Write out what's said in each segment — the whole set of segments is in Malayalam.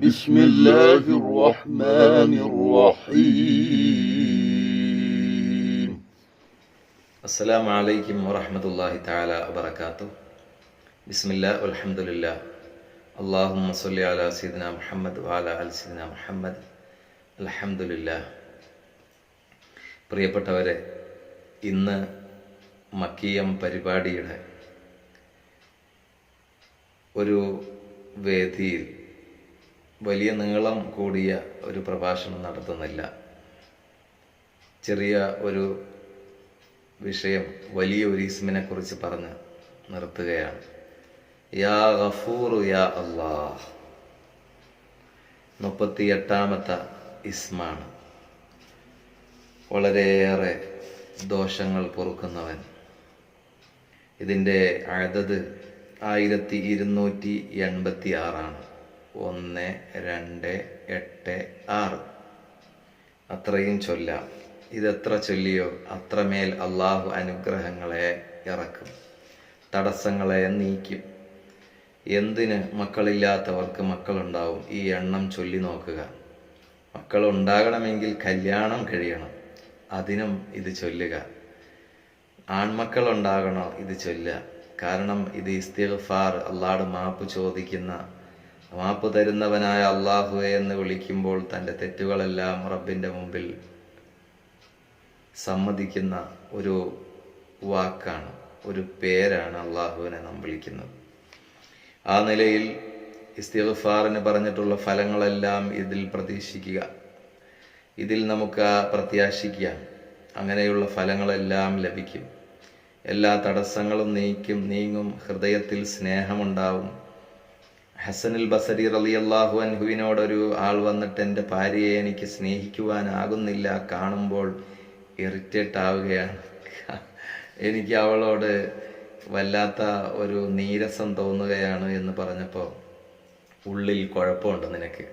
بسم الله الرحمن الرحيم السلام عليكم ورحمة الله تعالى وبركاته بسم الله والحمد لله اللهم صل على سيدنا محمد وعلى آل سيدنا محمد الحمد لله പ്രിയപ്പെട്ടവരെ ഇന്ന് മക്കീയം പരിപാടിയുടെ ഒരു വേദിയിൽ വലിയ നീളം കൂടിയ ഒരു പ്രഭാഷണം നടത്തുന്നില്ല. ചെറിയ ഒരു വിഷയം വലിയ ഒരു ഇസ്മിനെ കുറിച്ച് പറഞ്ഞ് നിർത്തുകയാണ്. യാ ഗഫൂറു യാ അള്ളാഹ് മുപ്പത്തി എട്ടാമത്തെ ഇസ്മാണ്. വളരെയേറെ ദോഷങ്ങൾ പൊറുക്കുന്നവൻ. ഇതിന്റെ അതത് ആയിരത്തി ഇരുന്നൂറ്റി എൺപത്തി ആറാണ് ഒന്ന് രണ്ട് എട്ട് ആറ്. അത്രയും ചൊല്ലാം. ഇതെത്ര ചൊല്ലിയോ? അത്രമേൽ അള്ളാഹു അനുഗ്രഹങ്ങളെ ഇറക്കും. തടസ്സങ്ങളെ നീക്കും. എന്തിന് മക്കളില്ലാത്തവർക്ക് മക്കളുണ്ടാവും? ഈ എണ്ണം ചൊല്ലി നോക്കുക. മക്കൾ ഉണ്ടാകണമെങ്കിൽ കല്യാണം കഴിയണം. അതിനും ഇത് ചൊല്ലുക. ആൺമക്കൾ ഉണ്ടാകണോ ഇത് ചൊല്ലുക. കാരണം ഇത് ഇസ്തിഗ്ഫാർ അള്ളാട് മാപ്പ് ചോദിക്കുന്ന മാപ്പ് തരുന്നവനായ അള്ളാഹുവെ എന്ന് വിളിക്കുമ്പോൾ തന്റെ തെറ്റുകളെല്ലാം റബ്ബിന്റെ മുമ്പിൽ സമ്മതിക്കുന്ന ഒരു വാക്കാണ് ഒരു പേരാണ് അള്ളാഹുവിനെ നാം വിളിക്കുന്നത്. ആ നിലയിൽ ഇസ്തിഗ്ഫാറിന് പറഞ്ഞിട്ടുള്ള ഫലങ്ങളെല്ലാം ഇതിൽ പ്രതീക്ഷിക്കുക. ഇതിൽ നമുക്ക് പ്രത്യാശിക്കാം. അങ്ങനെയുള്ള ഫലങ്ങളെല്ലാം ലഭിക്കും. എല്ലാ തടസ്സങ്ങളും നീക്കും നീങ്ങും ഹൃദയത്തിൽ സ്നേഹമുണ്ടാവും. ഹസനുൽ ബസരി റലി അള്ളാഹു അൻഹുവിനോടൊരു ആൾ വന്നിട്ട് എന്റെ ഭാര്യയെ എനിക്ക് സ്നേഹിക്കുവാനാകുന്നില്ല കാണുമ്പോൾ ഇറിറ്റേറ്റ് ആവുകയാണ്. എനിക്ക് അവളോട് വല്ലാത്ത ഒരു നീരസം തോന്നുകയാണ് എന്ന് പറഞ്ഞപ്പോൾ ഉള്ളിൽ കുഴപ്പമുണ്ട് നിനക്ക്.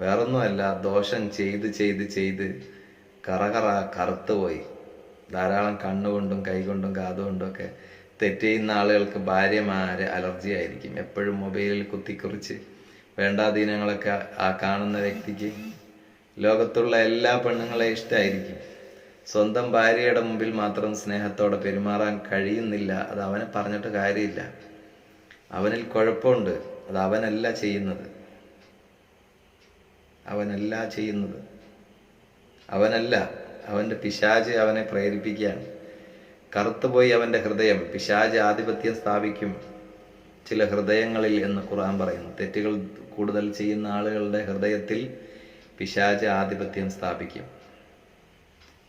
വേറൊന്നുമല്ല ദോഷം ചെയ്ത് ചെയ്ത് ചെയ്ത് കറകറ കറുത്തുപോയി. ധാരാളം കണ്ണുകൊണ്ടും കൈകൊണ്ടും കാതുകൊണ്ടും ഒക്കെ തെറ്റ് ചെയ്യുന്ന ആളുകൾക്ക് ഭാര്യമാരെ അലർജി ആയിരിക്കും എപ്പോഴും മൊബൈലിൽ കുത്തിക്കുറിച്ച് വേണ്ടാധീനങ്ങളൊക്കെ ആ കാണുന്ന വ്യക്തിക്ക്. ലോകത്തുള്ള എല്ലാ പെണ്ണുങ്ങളെ ഇഷ്ടമായിരിക്കും സ്വന്തം ഭാര്യയുടെ മുമ്പിൽ മാത്രം സ്നേഹത്തോടെ പെരുമാറാൻ കഴിയുന്നില്ല. അത് അവനെ പറഞ്ഞിട്ട് കാര്യമില്ല. അവനിൽ കുഴപ്പമുണ്ട്. അത് അവനല്ല ചെയ്യുന്നത്. അവനല്ല ചെയ്യുന്നത്. അവനല്ല. അവന്റെ പിശാജ് അവനെ പ്രേരിപ്പിക്കുകയാണ്. കറുത്തുപോയി അവന്റെ ഹൃദയം പിശാജ് ആധിപത്യം സ്ഥാപിക്കും ചില ഹൃദയങ്ങളിൽ എന്ന് ഖുർആൻ പറയുന്നു. തെറ്റുകൾ കൂടുതൽ ചെയ്യുന്ന ആളുകളുടെ ഹൃദയത്തിൽ പിശാജ് ആധിപത്യം സ്ഥാപിക്കും.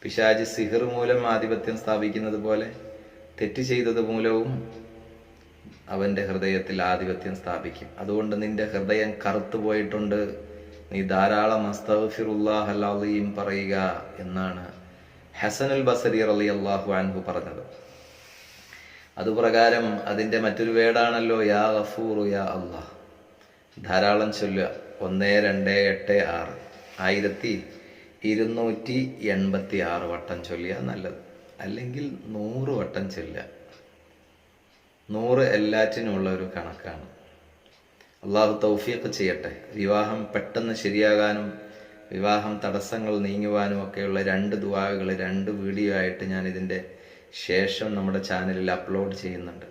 പിശാജ് സിഹിർ മൂലം ആധിപത്യം സ്ഥാപിക്കുന്നത് പോലെ തെറ്റ് ചെയ്തത് മൂലവും അവന്റെ ഹൃദയത്തിൽ ആധിപത്യം സ്ഥാപിക്കും. അതുകൊണ്ട് നിന്റെ ഹൃദയം കറുത്തു പോയിട്ടുണ്ട്. നീ ധാരാളം അസ്തഫിറുല്ലാഹ് പറയുക എന്നാണ് ഹസനുൽ ബസരി അലി അള്ളാഹു അൻഹു പറഞ്ഞത്. അതുപ്രകാരം അതിന്റെ മറ്റൊരു വേടാണല്ലോ യാ ഗഫൂറു യാ അള്ളാഹ് ധാരാളം ചൊല്ലുക. ഒന്ന് രണ്ട് എട്ട് ആറ്. ആയിരത്തി ഇരുന്നൂറ്റി എൺപത്തി ആറ് വട്ടം ചൊല്ലുക നല്ലത്. അല്ലെങ്കിൽ നൂറ് വട്ടം ചൊല്ലുക. നൂറ് എല്ലാറ്റിനുമുള്ള ഒരു കണക്കാണ്. അള്ളാഹു തൗഫീഖ് ചെയ്യട്ടെ. വിവാഹം പെട്ടെന്ന് ശരിയാകാനും വിവാഹം തടസ്സങ്ങൾ നീങ്ങുവാനും ഒക്കെയുള്ള രണ്ട് ദുവാകൾ രണ്ട് വീഡിയോ ആയിട്ട് ഞാൻ ഇതിന്റെ ശേഷം നമ്മുടെ ചാനലിൽ അപ്ലോഡ് ചെയ്യുന്നുണ്ട്.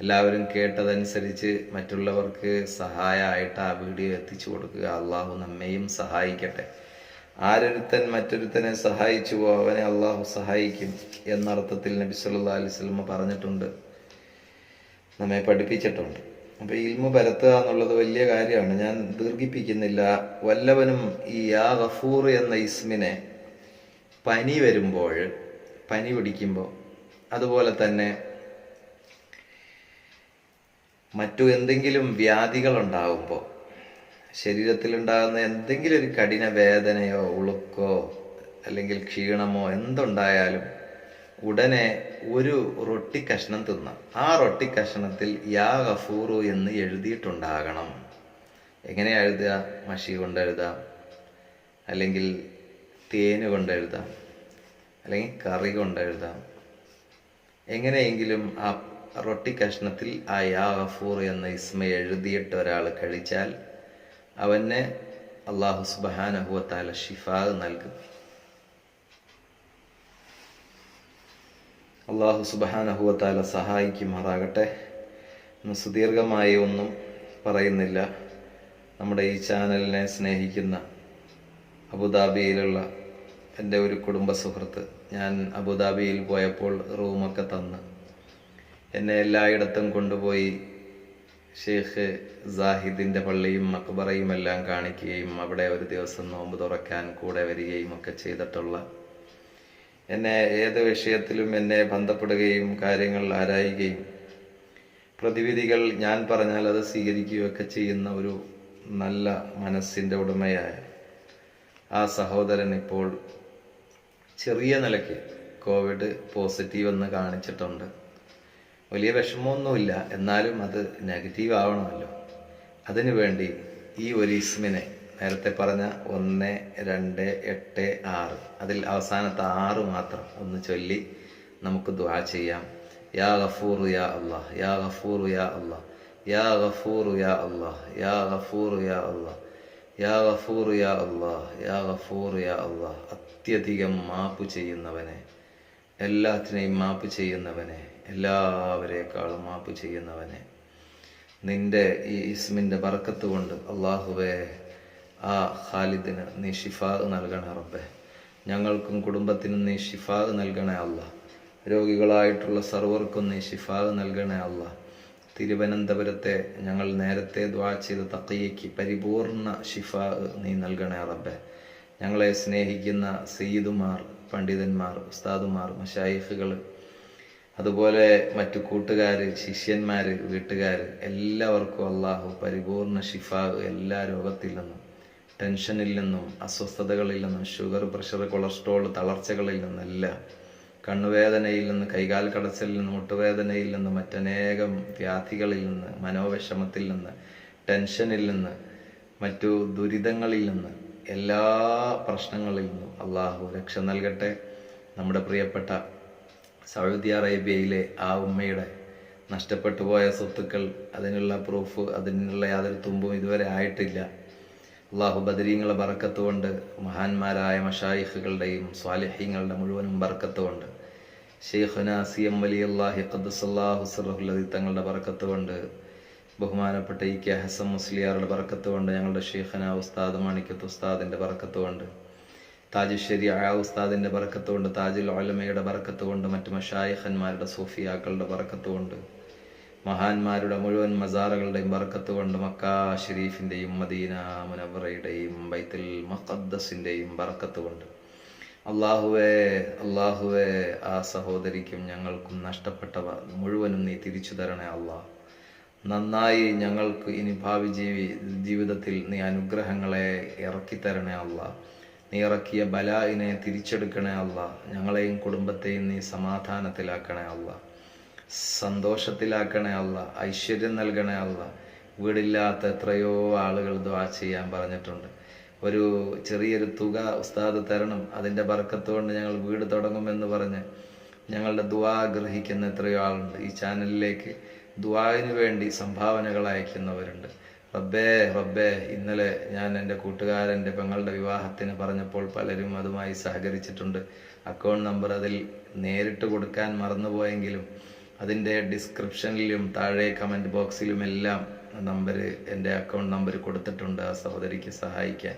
എല്ലാവരും കേട്ടതനുസരിച്ച് മറ്റുള്ളവർക്ക് സഹായമായിട്ട് ആ വീഡിയോ എത്തിച്ചു കൊടുക്കുക. അള്ളാഹു നമ്മയും സഹായിക്കട്ടെ. ആരൊരുത്തൻ മറ്റൊരുത്തനെ സഹായിച്ചുവോ അവനെ അള്ളാഹു സഹായിക്കും എന്നർത്ഥത്തിൽ നബി സല്ലാ പറഞ്ഞിട്ടുണ്ട്. നമ്മെ പഠിപ്പിച്ചിട്ടുണ്ട്. അപ്പൊ ഇൽമു പരത്തുക എന്നുള്ളത് വലിയ കാര്യമാണ്. ഞാൻ ദീർഘിപ്പിക്കുന്നില്ല. വല്ലവനും ഈ യാ ഗഫൂർ എന്ന ഇസ്മിനെ പനി വരുമ്പോൾ പനി പിടിക്കുമ്പോൾ അതുപോലെ തന്നെ മറ്റു എന്തെങ്കിലും വ്യാധികൾ ഉണ്ടാകുമ്പോൾ ശരീരത്തിലുണ്ടാകുന്ന എന്തെങ്കിലും ഒരു കഠിന വേദനയോ ഉളുക്കോ അല്ലെങ്കിൽ ക്ഷീണമോ എന്തുണ്ടായാലും ഉടനെ ഒരു റൊട്ടി കഷ്ണം തിന്നാം. ആ റൊട്ടി കഷ്ണത്തിൽ യാ ഗഫൂറു എന്ന് എഴുതിയിട്ടുണ്ടാകണം. എങ്ങനെ എഴുതുക? മഷി കൊണ്ട് എഴുതാം. അല്ലെങ്കിൽ തേന് കൊണ്ട് എഴുതാം. അല്ലെങ്കിൽ കറി കൊണ്ട് എഴുതാം. എങ്ങനെയെങ്കിലും ആ റൊട്ടി കഷ്ണത്തിൽ ആ യാ ഗഫൂർ എന്ന ഇസ്മ എഴുതിയിട്ട് ഒരാൾ കഴിച്ചാൽ അവനെ അള്ളാഹു സുബാനഹുവത്താല ഷിഫാദ് നൽകും. അള്ളാഹു സുബാനഹുവത്താല സഹായിക്കുമാറാകട്ടെ. സുദീർഘമായി ഒന്നും പറയുന്നില്ല. നമ്മുടെ ഈ ചാനലിനെ സ്നേഹിക്കുന്ന അബുദാബിയിലുള്ള എന്റെ ഒരു കുടുംബ സുഹൃത്ത് ഞാൻ അബുദാബിയിൽ പോയപ്പോൾ റൂമൊക്കെ തന്ന്. എന്നെ എല്ലായിടത്തും കൊണ്ടുപോയി ഷെയ്ഖ് സാഹിദിന്റെ പള്ളിയും മക്ബറയും എല്ലാം കാണിക്കുകയും അവിടെ ഒരു ദിവസം നോമ്പ് തുറക്കാൻ കൂടെ വരികയും ഒക്കെ ചെയ്തിട്ടുള്ള എന്നെ ഏത് വിഷയത്തിലും എന്നെ ബന്ധപ്പെടുകയും കാര്യങ്ങൾ ആരായുകയും. പ്രതിവിധികൾ ഞാൻ പറഞ്ഞാൽ അത് സ്വീകരിക്കുകയൊക്കെ ചെയ്യുന്ന ഒരു നല്ല മനസ്സിന്റെ ഉടമയായ ആ സഹോദരൻ ഇപ്പോൾ ചെറിയ നിലയ്ക്ക് കോവിഡ് പോസിറ്റീവ് എന്ന് കാണിച്ചിട്ടുണ്ട്. വലിയ വിഷമമൊന്നുമില്ല. എന്നാലും അത് നെഗറ്റീവ് ആവണമല്ലോ. അതിനു വേണ്ടി ഈ ഒരു ഇസ്മിനെ നേരത്തെ പറഞ്ഞ ഒന്ന് രണ്ട് എട്ട് ആറ്. അതിൽ അവസാനത്തെ ആറ് മാത്രം ഒന്ന് ചൊല്ലി നമുക്ക് ദ്വാ ചെയ്യാം. യാ ഗഫൂർ യാ അള്ളാഹ് യാ ഗഫൂർ യാ അള്ളാഹ് യാ ഗഫൂർ യാ അള്ളാഹ് യാ ഗഫൂർ യാ അള്ളാഹ് യാ ഗഫൂർ യാ അള്ളാഹ് യാ ഗഫൂർ യാ അള്ളാഹ്. അത്യധികം മാപ്പ് ചെയ്യുന്നവനെ എല്ലാത്തിനെയും മാപ്പ് ചെയ്യുന്നവനെ എല്ലാവരെക്കാളും മാപ്പ് ചെയ്യുന്നവനെ. നിന്റെ ഈ ഇസ്മിന്റെ ബർക്കത്ത് കൊണ്ട് അള്ളാഹുവേ ആ ഖാലിദിന് നീ ഷിഫാ നൽകണേ റബ്ബെ. ഞങ്ങൾക്കും കുടുംബത്തിനും നീ ഷിഫാ നൽകണേ അല്ല. രോഗികളായിട്ടുള്ള സർവർക്കും നീ ഷിഫാ നൽകണേ അല്ല. തിരുവനന്തപുരത്തെ ഞങ്ങൾ നേരത്തെ ദ്വാ ചെയ്ത തക്കയ്ക്ക് പരിപൂർണ ഷിഫാ നീ നൽകണേ റബ്ബെ. ഞങ്ങളെ സ്നേഹിക്കുന്ന സയ്യിദുമാർ പണ്ഡിതന്മാർ ഉസ്താദുമാർ മഷായിഫുകൾ അതുപോലെ മറ്റു കൂട്ടുകാർ ശിഷ്യന്മാർ വീട്ടുകാർ എല്ലാവർക്കും അള്ളാഹു പരിപൂർണ ഷിഫാ എല്ലാ രോഗത്തിൽ നിന്നും ടെൻഷനിൽ നിന്നും അസ്വസ്ഥതകളിൽ നിന്നും ഷുഗർ പ്രഷർ കൊളസ്ട്രോൾ തളർച്ചകളിൽ നിന്നെല്ലാം കണ്ണുവേദനയിൽ നിന്ന് കൈകാൽ കടച്ചിൽ നിന്ന് മുട്ടുവേദനയിൽ നിന്ന് മറ്റനേകം വ്യാധികളിൽ നിന്ന് മനോവിഷമത്തിൽ നിന്ന് ടെൻഷനിൽ നിന്ന് മറ്റു ദുരിതങ്ങളിൽ നിന്ന് എല്ലാ പ്രശ്നങ്ങളിൽ നിന്നും അള്ളാഹു രക്ഷ നൽകട്ടെ. നമ്മുടെ പ്രിയപ്പെട്ട സൗദി അറേബ്യയിലെ ആ ഉമ്മയുടെ നഷ്ടപ്പെട്ടു പോയ സ്വത്തുക്കൾ അതിനുള്ള പ്രൂഫ് അതിനുള്ള യാതൊരു തുമ്പും ഇതുവരെ ആയിട്ടില്ല. അള്ളാഹു ബദരീങ്ങളെ ബറക്കത്തുകൊണ്ട് മഹാന്മാരായ മഷായിഖുകളുടെയും സ്വാലിഹ്യങ്ങളുടെ മുഴുവനും ബറക്കത്തുകൊണ്ട് ഷെയ്ഖുന സി എം വലി അള്ളാഹി ഖദ്സല്ലാഹു സറഹുല്ലതി തങ്ങളുടെ ബറക്കത്തുകൊണ്ട് ബഹുമാനപ്പെട്ട ഇ കെ ഹസം മുസ്ലിയാറുടെ ബറക്കത്തുകൊണ്ട് ഞങ്ങളുടെ ഷെയ്ഖന ഉസ്താദ് മാണിക്കത്ത് ഉസ്താദിന്റെ ബറക്കത്തുകൊണ്ട് താജുശ്ശേരി ആ ഉസ്താദിന്റെ ബറക്കത്തുകൊണ്ട് താജുൽ ഒലമയുടെ ബറക്കത്തുകൊണ്ട് മറ്റ് മഷായിഖന്മാരുടെ സൂഫിയാക്കളുടെ ബറക്കത്ത് കൊണ്ട് മഹാന്മാരുടെ മുഴുവൻ മസാറുകളുടെയും ബർക്കത്ത് കൊണ്ട് മക്ക ഷെരീഫിന്റെയും മദീന മുനവറയുടെയും ബൈത്തുൽ മഖദ്ദസിന്റെയും ബർക്കത്ത് കൊണ്ട്. അള്ളാഹുവേ അള്ളാഹുവേ ആ സഹോദരിക്കും ഞങ്ങൾക്കും നഷ്ടപ്പെട്ടവ മുഴുവനും നീ തിരിച്ചു തരണേ അള്ളാഹ് നന്നായി ഞങ്ങൾക്ക് ഇനി ഭാവി ജീവി ജീവിതത്തിൽ നീ അനുഗ്രഹങ്ങളെ ഇറക്കി തരണേ അള്ളാഹ് നീ ഇറക്കിയ ബലായിനെ തിരിച്ചെടുക്കണേ അള്ളാഹ് ഞങ്ങളെയും കുടുംബത്തെയും നീ സമാധാനത്തിലാക്കണേ അള്ളാഹ് സന്തോഷത്തിലാക്കണേ അല്ല ഐശ്വര്യം നൽകണേ അല്ല വീടില്ലാത്ത എത്രയോ ആളുകൾ ദ്വാ ചെയ്യാൻ പറഞ്ഞിട്ടുണ്ട്. ഒരു ചെറിയൊരു തുക ഉസ്താദ് തരണം അതിന്റെ ബർക്കത്തുകൊണ്ട് ഞങ്ങൾ വീട് തുടങ്ങുമെന്ന് പറഞ്ഞ് ഞങ്ങളുടെ ദ്വാ ഗ്രഹിക്കുന്ന എത്രയോ ആളുണ്ട്. ഈ ചാനലിലേക്ക് ദ്വാവിന് വേണ്ടി സംഭാവനകൾ അയക്കുന്നവരുണ്ട്. റബ്ബേ റബ്ബേ ഇന്നലെ ഞാൻ എന്റെ കൂട്ടുകാരന്റെ പെങ്ങളുടെ വിവാഹത്തിന് പറഞ്ഞപ്പോൾ പലരും അതുമായി സഹകരിച്ചിട്ടുണ്ട്. അക്കൗണ്ട് നമ്പർ അതിൽ നേരിട്ട് കൊടുക്കാൻ മറന്നുപോയെങ്കിലും അതിന്റെ ഡിസ്ക്രിപ്ഷനിലും താഴെ കമന്റ് ബോക്സിലും എല്ലാം നമ്പർ എന്റെ അക്കൗണ്ട് നമ്പർ കൊടുത്തിട്ടുണ്ട് ആ സഹോദരിക്ക് സഹായിക്കാൻ.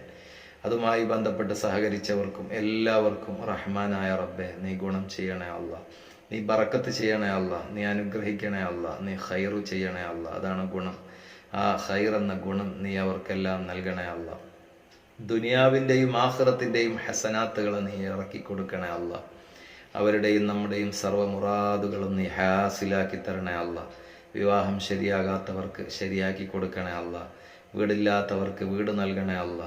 അതുമായി ബന്ധപ്പെട്ട് സഹകരിച്ചവർക്കും എല്ലാവർക്കും റഹ്മാനായ റബ്ബെ നീ ഗുണം ചെയ്യണേ അല്ല നീ ബറക്കത്ത് ചെയ്യണേ അല്ല നീ അനുഗ്രഹിക്കണേ അല്ല നീ ഹൈറു ചെയ്യണേ അല്ല അതാണ് ഗുണം. ആ ഹൈർ എന്ന ഗുണം നീ അവർക്കെല്ലാം നൽകണേ അല്ല ദുനിയാവിന്റെയും ആഹ്റത്തിന്റെയും ഹസനാത്തുകൾ നീ ഇറക്കി കൊടുക്കണേ അല്ല അവരുടെയും നമ്മുടെയും സർവ മുറാദുകളും നീ ഹാസിലാക്കി തരണേ അല്ല വിവാഹം ശരിയാകാത്തവർക്ക് ശരിയാക്കി കൊടുക്കണേ അല്ല വീടില്ലാത്തവർക്ക് വീട് നൽകണേ അല്ല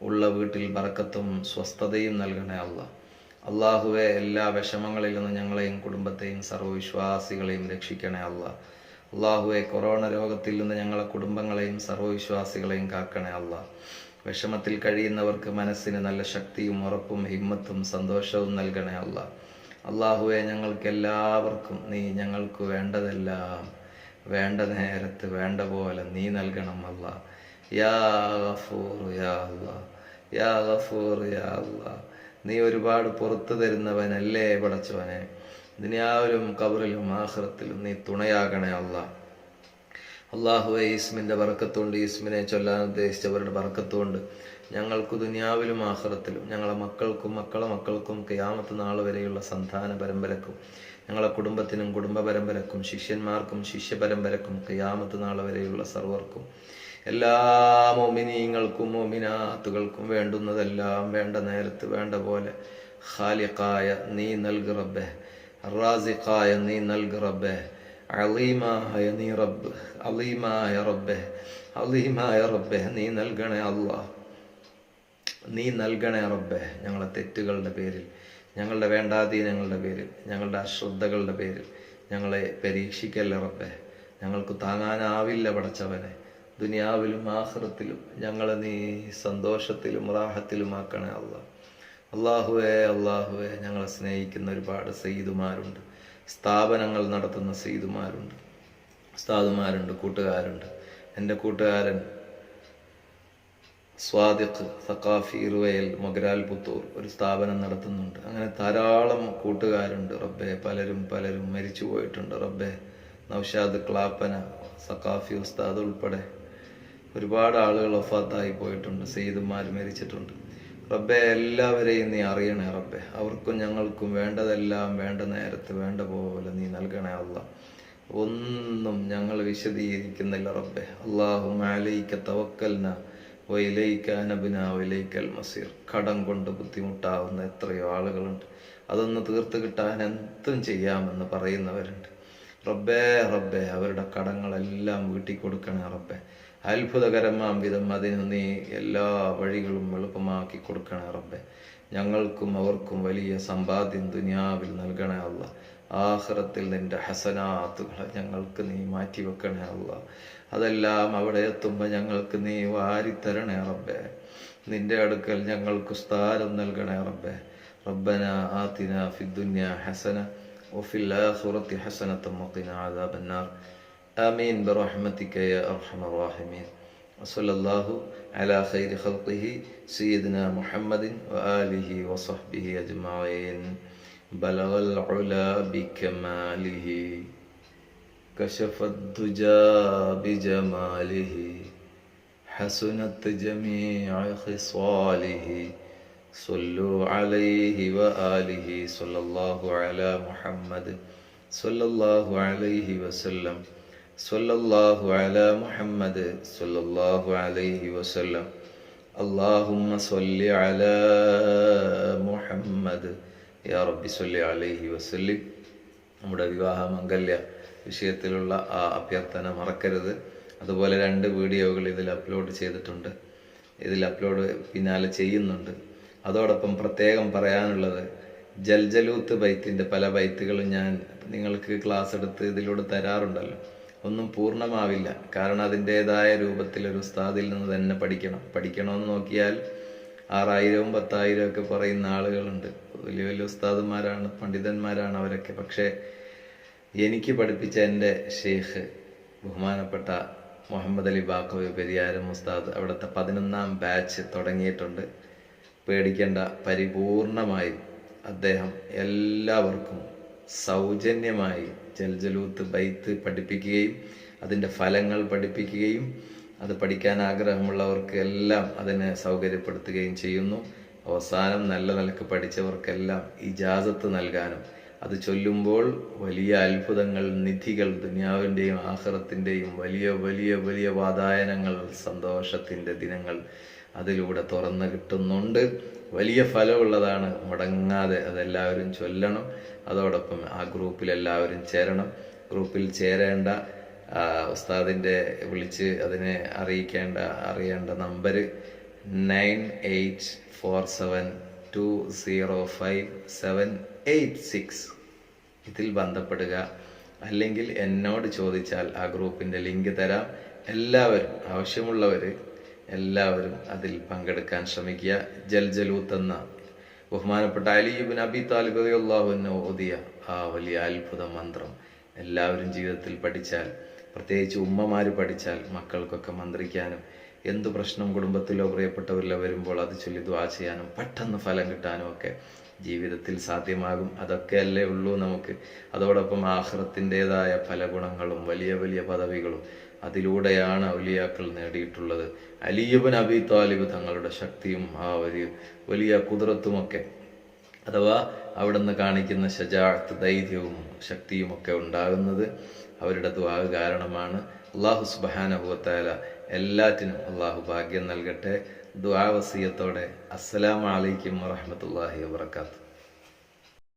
ഉള്ള വീട്ടിൽ ബറക്കത്തും സ്വസ്ഥതയും നൽകണേ അല്ല അള്ളാഹുവെ എല്ലാ വിഷമങ്ങളിൽ നിന്നും ഞങ്ങളെയും കുടുംബത്തെയും സർവവിശ്വാസികളെയും രക്ഷിക്കണേ അല്ല അള്ളാഹുവെ കൊറോണ രോഗത്തിൽ നിന്ന് ഞങ്ങളെ കുടുംബങ്ങളെയും സർവവിശ്വാസികളെയും കാക്കണേ അല്ല വിഷമത്തിൽ കഴിയുന്നവർക്ക് മനസ്സിന് നല്ല ശക്തിയും ഉറപ്പും ഹിമ്മത്തും സന്തോഷവും നൽകണേ അല്ല അള്ളാഹുവെ ഞങ്ങൾക്ക് എല്ലാവർക്കും നീ ഞങ്ങൾക്ക് വേണ്ടതെല്ലാം വേണ്ട നേരത്ത് വേണ്ട പോലെ നീ നൽകണം അല്ല യാ ഗഫൂർ യാ അല്ലാ യാ ഗഫൂർ യാ അല്ലാ നീ ഒരുപാട് പുറത്തു തരുന്നവനല്ലേ പടച്ചവനെ. ദുനിയാവിലും കബറിലും ആഹ്റത്തിലും നീ തുണയാകണേ അല്ലാ അള്ളാഹുവെ ഈസ്മിന്റെ വറക്കത്തുകൊണ്ട് ഈസ്മിനെ ചൊല്ലാൻ ഉദ്ദേശിച്ചവരുടെ വറക്കത്തുകൊണ്ട് ഞങ്ങൾക്ക് ദുനിയാവിലും ആഹ്റത്തിലും ഞങ്ങളെ മക്കൾക്കും മക്കളെ മക്കൾക്കും കയാമത്ത് നാൾ വരെയുള്ള സന്താന പരമ്പരക്കും ഞങ്ങളെ കുടുംബത്തിനും കുടുംബ പരമ്പരക്കും ശിഷ്യന്മാർക്കും ശിഷ്യ പരമ്പരക്കും കയാമത്ത് നാൾ വരെയുള്ള സർവർക്കും എല്ലാ മോമിനീങ്ങൾക്കും മോമിനാത്തുകൾക്കും വേണ്ടുന്നതെല്ലാം വേണ്ട നേരത്ത് വേണ്ട പോലെ ഖാലിഖായ നീ നൽകു റബ്ബെ റാസിഖായ നീ നൽകു റബ്ബെ അലീമായ നീ റബ്ബ് അലീമായ റബ്ബെ അലീമായ റബ്ബെ നീ നൽകണേ അല്ലാഹ് നീ നൽകണേ റബ്ബെ ഞങ്ങളെ തെറ്റുകളുടെ പേരിൽ ഞങ്ങളുടെ വേണ്ടാധീനങ്ങളുടെ പേരിൽ ഞങ്ങളുടെ അശ്രദ്ധകളുടെ പേരിൽ ഞങ്ങളെ പരീക്ഷിക്കല്ലേ റബ്ബെ. ഞങ്ങൾക്ക് താങ്ങാനാവില്ല പടച്ചവനെ. ദുനിയാവിലും ആഹ്റത്തിലും ഞങ്ങളെ നീ സന്തോഷത്തിലും റാഹത്തിലും ആക്കണേ അല്ല അള്ളാഹുവേ അള്ളാഹുവേ ഞങ്ങളെ സ്നേഹിക്കുന്ന ഒരുപാട് സയ്യിദുമാരുണ്ട്. സ്ഥാപനങ്ങൾ നടത്തുന്ന സീതുമാരുണ്ട്. ഉസ്താദുമാരുണ്ട് കൂട്ടുകാരുണ്ട്. എന്റെ കൂട്ടുകാരൻ സ്വാദിഖ് സക്കാഫി ഇറുവയൽ മൊഗരാൽ പുത്തൂർ ഒരു സ്ഥാപനം നടത്തുന്നുണ്ട്. അങ്ങനെ ധാരാളം കൂട്ടുകാരുണ്ട് റബ്ബെ. പലരും പലരും മരിച്ചു പോയിട്ടുണ്ട് റബ്ബെ. നൗഷാദ് ക്ലാപ്പന സക്കാഫി ഉസ്താദ് ഉൾപ്പെടെ ഒരുപാട് ആളുകൾ ഒഫാത്തായി പോയിട്ടുണ്ട്. സെയ്ദുമാർ മരിച്ചിട്ടുണ്ട്. റബ്ബെ എല്ലാവരെയും നീ അറിയണേ റബ്ബെ. അവർക്കും ഞങ്ങൾക്കും വേണ്ടതെല്ലാം വേണ്ട നേരത്ത് വേണ്ട പോലെ നീ നൽകണേ അല്ല. ഒന്നും ഞങ്ങൾ വിശദീകരിക്കുന്നില്ല റബ്ബെ. അള്ളാഹു മാലയിക്ക തവക്കൽന വൈലയിക്കാനബിന വൈലയിക്കൽ മസീർ കടം കൊണ്ട് ബുദ്ധിമുട്ടാവുന്ന എത്രയോ ആളുകളുണ്ട്. അതൊന്ന് തീർത്ത് കിട്ടാൻ എന്തും ചെയ്യാമെന്ന് പറയുന്നവരുണ്ട്. റബ്ബേ റബ്ബെ അവരുടെ കടങ്ങളെല്ലാം വീട്ടിൽ കൊടുക്കണേ റബ്ബേ. അത്ഭുതകരമാം വിധം അതിന് നീ എല്ലാ വഴികളും എളുപ്പമാക്കി കൊടുക്കണേ റബ്ബെ ഞങ്ങൾക്കും അവർക്കും വലിയ സമ്പാദ്യം ദുനിയാവിൽ നൽകണേ അല്ല ആഹ്റത്തിൽ നിന്റെ ഹസനാത്തുകളെ ഞങ്ങൾക്ക് നീ മാറ്റി വെക്കണേ അല്ല അതെല്ലാം അവിടെ എത്തുമ്പോൾ ഞങ്ങൾക്ക് നീ വാരിത്തരണേ റബ്ബെ നിന്റെ അടുക്കൽ ഞങ്ങൾക്ക് സ്ഥാനം നൽകണേ റബ്ബെ റബ്ബന ആതിന ഫിദ്ദുന്യ ഹസന وفي الآخرة حسنة وقنا عذاب النار آمين برحمتك يا أرحم الراحمين. وصلى الله على خير خلقه سيدنا محمد وآله وصحبه أجمعين. بلغ العلا بكماله كشف الدجى بجماله حسنت جميع خصاله. صلوا عليه وآله صلى الله على محمد صلى الله عليه وسلم. മുഹമ്മദ് അലൈഹി വസല്ലം. യാ റബ്ബി അലൈഹി വസല്ലി. നമ്മുടെ വിവാഹ മംഗല്യ വിഷയത്തിലുള്ള ആ അഭ്യർത്ഥന മറക്കരുത്. അതുപോലെ രണ്ട് വീഡിയോകൾ ഇതിൽ അപ്ലോഡ് ചെയ്തിട്ടുണ്ട്. ഇതിൽ അപ്ലോഡ് പിന്നാലെ ചെയ്യുന്നുണ്ട്. അതോടൊപ്പം പ്രത്യേകം പറയാനുള്ളത് ജൽജലൂത്ത് ബൈത്തിന്റെ പല ബൈത്തുകളും ഞാൻ നിങ്ങൾക്ക് ക്ലാസ് എടുത്ത് ഇതിലൂടെ തരാറുണ്ടല്ലോ. ഒന്നും പൂർണമാവില്ല. കാരണം അതിന്റെതായ രൂപത്തിൽ ഒരു ഉസ്താദിൽ നിന്ന് തന്നെ പഠിക്കണം. പഠിക്കണമെന്ന് നോക്കിയാൽ ആറായിരവും പത്തായിരവും ഒക്കെ പറയുന്ന ആളുകളുണ്ട്. വലിയ വലിയ ഉസ്താദന്മാരാണ് പണ്ഡിതന്മാരാണ് അവരൊക്കെ. പക്ഷേ എനിക്ക് പഠിപ്പിച്ച എന്റെ ഷെയ്ഖ് ബഹുമാനപ്പെട്ട മുഹമ്മദ് അലി ബാക്കവി പെരിയാരം ഉസ്താദ് അവിടുത്തെ പതിനൊന്നാം ബാച്ച് തുടങ്ങിയിട്ടുണ്ട്. പേടിക്കേണ്ട പരിപൂർണമായി അദ്ദേഹം എല്ലാവർക്കും സൗജന്യമായി ജൽജലൂത്ത് ബൈത്ത് പഠിപ്പിക്കുകയും അതിന്റെ ഫലങ്ങൾ പഠിപ്പിക്കുകയും അത് പഠിക്കാൻ ആഗ്രഹമുള്ളവർക്ക് എല്ലാം അതിനെ സൗകര്യപ്പെടുത്തുകയും ചെയ്യുന്നു. അവസാനം നല്ല നിലയ്ക്ക് പഠിച്ചവർക്കെല്ലാം ഇജാസത്ത് നൽകാനും അത് ചൊല്ലുമ്പോൾ വലിയ അത്ഭുതങ്ങൾ നിധികൾ ദുനിയാവിന്റെയും ആഹ്റത്തിന്റെയും വലിയ വലിയ വലിയ വാതായനങ്ങൾ സന്തോഷത്തിന്റെ ദിനങ്ങൾ അതിലൂടെ തുറന്ന് കിട്ടുന്നുണ്ട്. വലിയ ഫലമുള്ളതാണ്. മുടങ്ങാതെ അതെല്ലാവരും ചൊല്ലണം. അതോടൊപ്പം ആ ഗ്രൂപ്പിൽ എല്ലാവരും ചേരണം. ഗ്രൂപ്പിൽ ചേരേണ്ട ഉസ്താദിന്റെ വിളിച്ച് അതിനെ അറിയിക്കേണ്ട അറിയേണ്ട number nine eight four seven two zero five seven eight six. ഇതിൽ ബന്ധപ്പെടുക. അല്ലെങ്കിൽ എന്നോട് ചോദിച്ചാൽ ആ ഗ്രൂപ്പിന്റെ ലിങ്ക് തരാം. എല്ലാവരും ആവശ്യമുള്ളവർ എല്ലാവരും അതിൽ പങ്കെടുക്കാൻ ശ്രമിക്കുക. ജൽജലൂത്ത് എന്ന ബഹുമാനപ്പെട്ട അലിയുബിൻ അബി താലിബ് ഓതിയ ആ വലിയ അത്ഭുത മന്ത്രം എല്ലാവരും ജീവിതത്തിൽ പഠിച്ചാൽ പ്രത്യേകിച്ച് ഉമ്മമാർ പഠിച്ചാൽ മക്കൾക്കൊക്കെ മന്ത്രിക്കാനും എന്ത് പ്രശ്നം കുടുംബത്തിലോ പ്രിയപ്പെട്ടവരിലോ വരുമ്പോൾ അത് ചൊല്ലി ദ്വാ ചെയ്യാനും പെട്ടെന്ന് ഫലം കിട്ടാനും ഒക്കെ ജീവിതത്തിൽ സാധ്യമാകും. അതൊക്കെ അല്ലേ ഉള്ളൂ നമുക്ക്. അതോടൊപ്പം ആഹ്റത്തിന്റെതായ പല ഗുണങ്ങളും വലിയ വലിയ പദവികളും അതിലൂടെയാണ് ഔലിയാക്കൾ നേടിയിട്ടുള്ളത്. അലിയബൻ അബി താലിബ് തങ്ങളുടെ ശക്തിയും ആ ഒരു വലിയ കുതിരത്തുമൊക്കെ അഥവാ അവിടുന്ന് കാണിക്കുന്ന ശജാത്ത് ധൈര്യവും ശക്തിയും ഒക്കെ ഉണ്ടാകുന്നത് അവരുടെ ദ്വാഗ് കാരണമാണ്. അള്ളാഹു സുബാനഹുവത്താല എല്ലാറ്റിനും അള്ളാഹു ഭാഗ്യം നൽകട്ടെ. ദ്വാവസീയത്തോടെ അസ്സലാമലൈക്കും വറഹമത്തല്ലാഹി വാത്തു